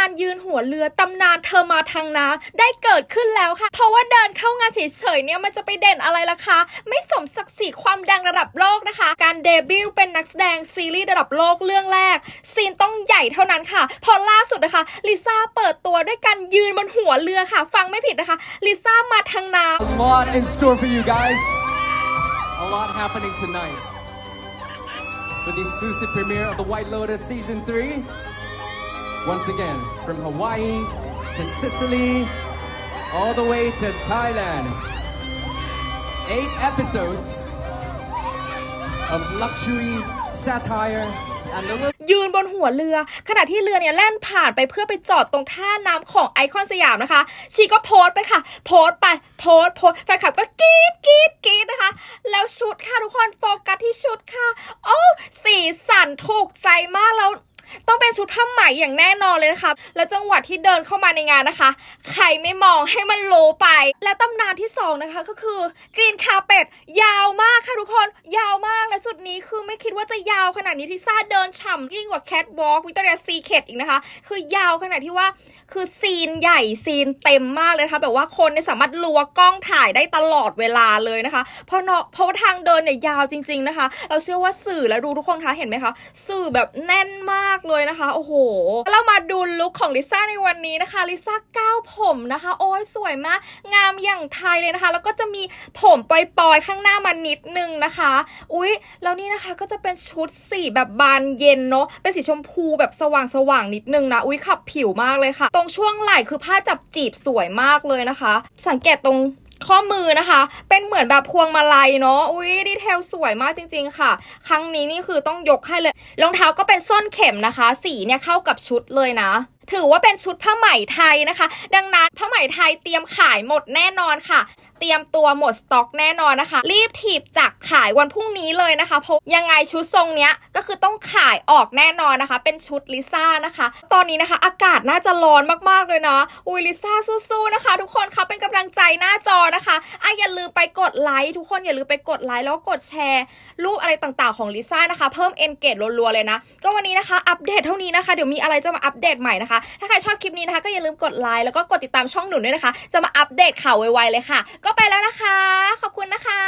านยืนหัวเรือตำนานเธอมาทางน้ำได้เกิดขึ้นแล้วค่ะ เพราะว่าเดินเข้างานเฉยๆเนี่ยมันจะไปเด่นอะไรล่ะคะ ไม่สมศักดิ์ศรีความดังระดับโลกนะคะ การเดบิวต์เป็นนักแสดงซีรีส์ระดับโลกเรื่องแรก ซีนต้องใหญ่เท่านั้นค่ะ พอล่าสุดนะคะลิซ่าเปิดตัวด้วยการยืนบนหัวเรือค่ะ ฟังไม่ผิดนะคะลิซ่ามาทางน้ำ A lot in store for you guys. A lot happening tonight. With the exclusive premiere of The White Lotus Season 3. Once again, from Hawaii to Sicily, all the way to Thailand. Eight episodes of luxury, satire, and a little ยืนบนหัวเรือ ขณะที่เรือเนี่ยแล่นผ่านไปเพื่อไปจอดตรงท่าน้ำของไอคอนสยามนะคะ ชีก็โพสต์ไปค่ะ โพสต์ไป โพสต์โพสต์แฟนคลับก็กรี๊ดกรี๊ดกรี๊ดนะคะ แล้วชุดค่ะทุกคนโฟกัสที่ชุดค่ะ โอ้ สีสันถูกใจมากแล้ว ต้องเป็นชุดผ้าไหมอย่างแน่นอนเลยนะคะ แล้วจังหวะที่เดินเข้ามาในงานนะคะ ใครไม่มองให้มันรู้ไป และตำนานที่สองนะคะก็คือกรีนคาเ e ตยาวมากค่ะทุกคน ยาวมากและจุดนี้คือไม่คิดว่าจะยาวขนาดนี้ทิซ่าเดินฉ่ำยิ่งกว่าแคทวอล์กวิตอเรียซีเคทอีกนะคะ คือยาวขนาดที่ว่าคือซีนใหญ่ซีนเต็มมากเลยนะคะแบบว่าคนเนี่ยสามารถลัวกล้องถ่ายได้ตลอดเวลาเลยนะคะ เพราะเนาะเพราะว่าทางเดินเนี่ยยาวจริง ๆนะคะ เราเชื่อว่าสื่อและดูทุกคนคะเห็นไหมคะ สื่อแบบแน่นมากเลยนะคะ โอ้โห เรามาดูลุคของลิซ่าในวันนี้นะคะ ลิซ่าก้าวผมนะคะ โอ้ยสวยมาก งามอย่างไทยเลยนะคะ แล้วก็จะมีผมปล่อยๆ ข้างหน้ามานิดนึงนะคะ อุ๊ย แล้วนี่นะคะก็จะเป็นชุดสีแบบบานเย็นเนาะ เป็นสีชมพูแบบสว่างๆ นิดนึงนะ อุ๊ย ขับผิวมากเลยค่ะ ตรงช่วงไหล่คือผ้าจับจีบสวยมากเลยนะคะ สังเกตตรง ข้อมือนะคะ เป็นเหมือนแบบพวงมาลัยเนาะ อุ้ยดีเทลสวยมากจริง ๆ ค่ะ ครั้งนี้นี่คือต้องยกให้เลย รองเท้าก็เป็นส้นเข็มนะคะ สีเนี่ยเข้ากับชุดเลยนะ ถือว่าเป็นชุดผ้าไหมไทยนะคะ ดังนั้นผ้าไหมไทยเตรียมขายหมดแน่นอนค่ะ เตรียมตัวหมดสต็อกแน่นอนนะคะ รีบถีบจากขายวันพรุ่งนี้เลยนะคะ เพราะยังไงชุดทรงเนี้ยก็คือต้องขายออกแน่นอนนะคะ เป็นชุดลิซ่านะคะ ตอนนี้นะคะ อากาศน่าจะร้อนมากๆเลยนะอุ้ยลิซ่าสู้ๆนะคะ ทุกคนคะเป็นกำลังใจหน้าจอนะคะอะอย่าลืมไปกดไลค์ทุกคนอย่าลืมไปกดไลค์แล้วก็กดแชร์ รูปอะไรต่างๆของลิซ่านะคะ เพิ่มเอนเกจรัวๆเลยนะ ก็วันนี้นะคะ อัปเดตเท่านี้นะคะ เดี๋ยวมีอะไรจะมาอัปเดตใหม่นะคะถ้าใครชอบคลิปนี้นะคะ ก็อย่าลืมกดไลค์แล้วก็กดติดตามช่องหนุนด้วยนะคะ จะมาอัปเดตข่าวไวๆเลยค่ะ ก็ไปแล้วนะคะ ขอบคุณนะคะ